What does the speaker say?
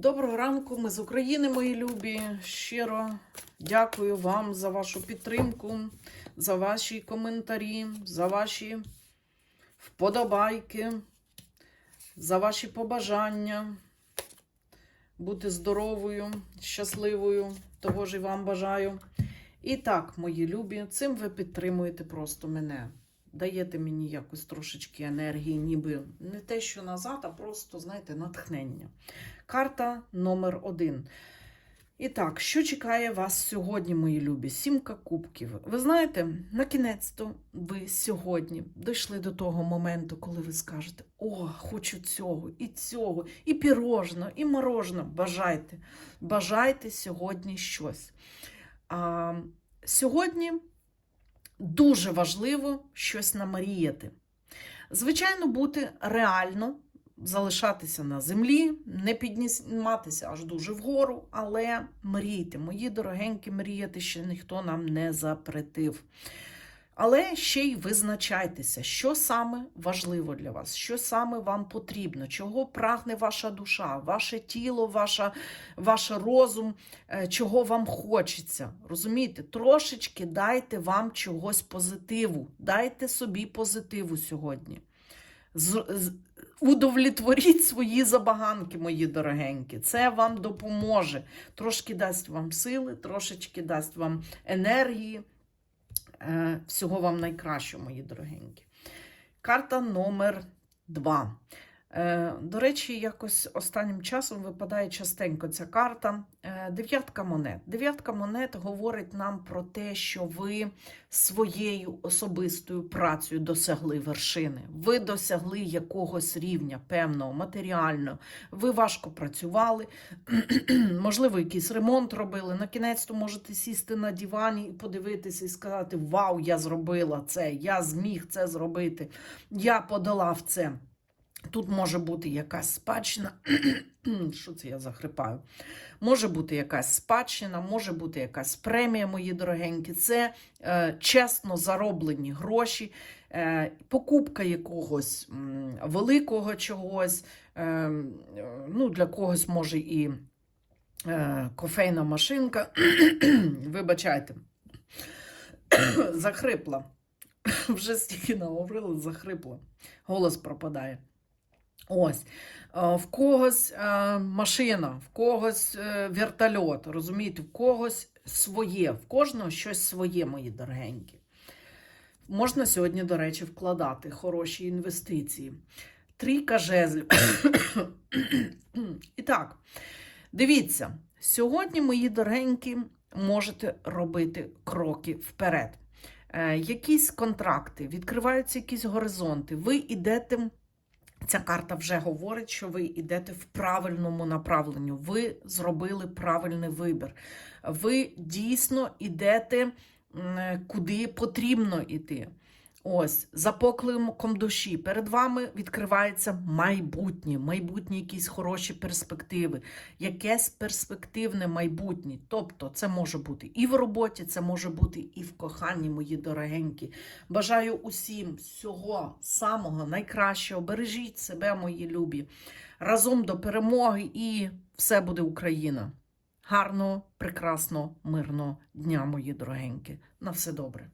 Доброго ранку, ми з України, мої любі. Щиро дякую вам за вашу підтримку, за ваші коментарі, за ваші вподобайки, за ваші побажання. Бути здоровою, щасливою, того ж і вам бажаю. І так, мої любі, цим ви підтримуєте просто мене. Даєте мені якось трошечки енергії, ніби не те, що назад, а просто, знаєте, натхнення. Карта номер один. І так, що чекає вас сьогодні, мої любі? Сімка кубків. Ви знаєте, на кінець-то ви сьогодні дійшли до того моменту, коли ви скажете: О, хочу цього, і цього, і пірожно, і морожено. Бажайте. Бажайте сьогодні щось. А, сьогодні дуже важливо щось намріяти. Звичайно, бути реально, залишатися на землі, не підніматися аж дуже вгору, але мрійте, мої дорогенькі, мріяти ще ніхто нам не запретив. Але ще й визначайтеся, що саме важливо для вас, що саме вам потрібно, чого прагне ваша душа, ваше тіло, ваша, ваш розум, е, чого вам хочеться. Розумієте, трошечки дайте вам чогось позитиву, дайте собі позитиву сьогодні. З, з, удовлетворіть свої забаганки, мої дорогенькі. Це вам допоможе. Трошки дасть вам сили, трошечки дасть вам енергії. Е, всього вам найкращого, мої дорогенькі. Карта номер 2. До речі, якось останнім часом випадає частенько ця карта. Е, Дев'ятка монет. Дев'ятка монет говорить нам про те, що ви своєю особистою працею досягли вершини. Ви досягли якогось рівня певного, матеріального. Ви важко працювали, можливо, якийсь ремонт робили. На кінець то можете сісти на дивані і подивитися і сказати: Вау, я зробила це, я зміг це зробити, я подолав це. Тут може бути якась спадщина. Що це я захрипаю? Може бути якась спадщина, може бути якась премія, мої дорогенькі. Це е, чесно зароблені гроші, е, покупка якогось м, великого чогось. Е, ну, Для когось може і е, кофейна машинка. Вибачайте, захрипла. Вже стільки наговорила, захрипла. Голос пропадає. Ось, е, в когось е, машина, в когось е, вертольот, розумієте, в когось своє, в кожного щось своє, мої дорогенькі. Можна сьогодні, до речі, вкладати хороші інвестиції. Трійка жезлів. І так, дивіться, сьогодні, мої дорогенькі, можете робити кроки вперед. Якісь контракти, відкриваються якісь горизонти, ви йдете. Ця карта вже говорить, що ви йдете в правильному направленню. Ви зробили правильний вибір. Ви дійсно йдете куди потрібно йти. Ось, за покликом душі. Перед вами відкривається майбутнє, майбутні якісь хороші перспективи, якесь перспективне майбутнє. Тобто, це може бути і в роботі, це може бути і в коханні, мої дорогенькі. Бажаю усім всього самого найкращого. Бережіть себе, мої любі. Разом до перемоги, і все буде Україна. Гарного, прекрасного, мирного дня, мої дорогенькі. На все добре.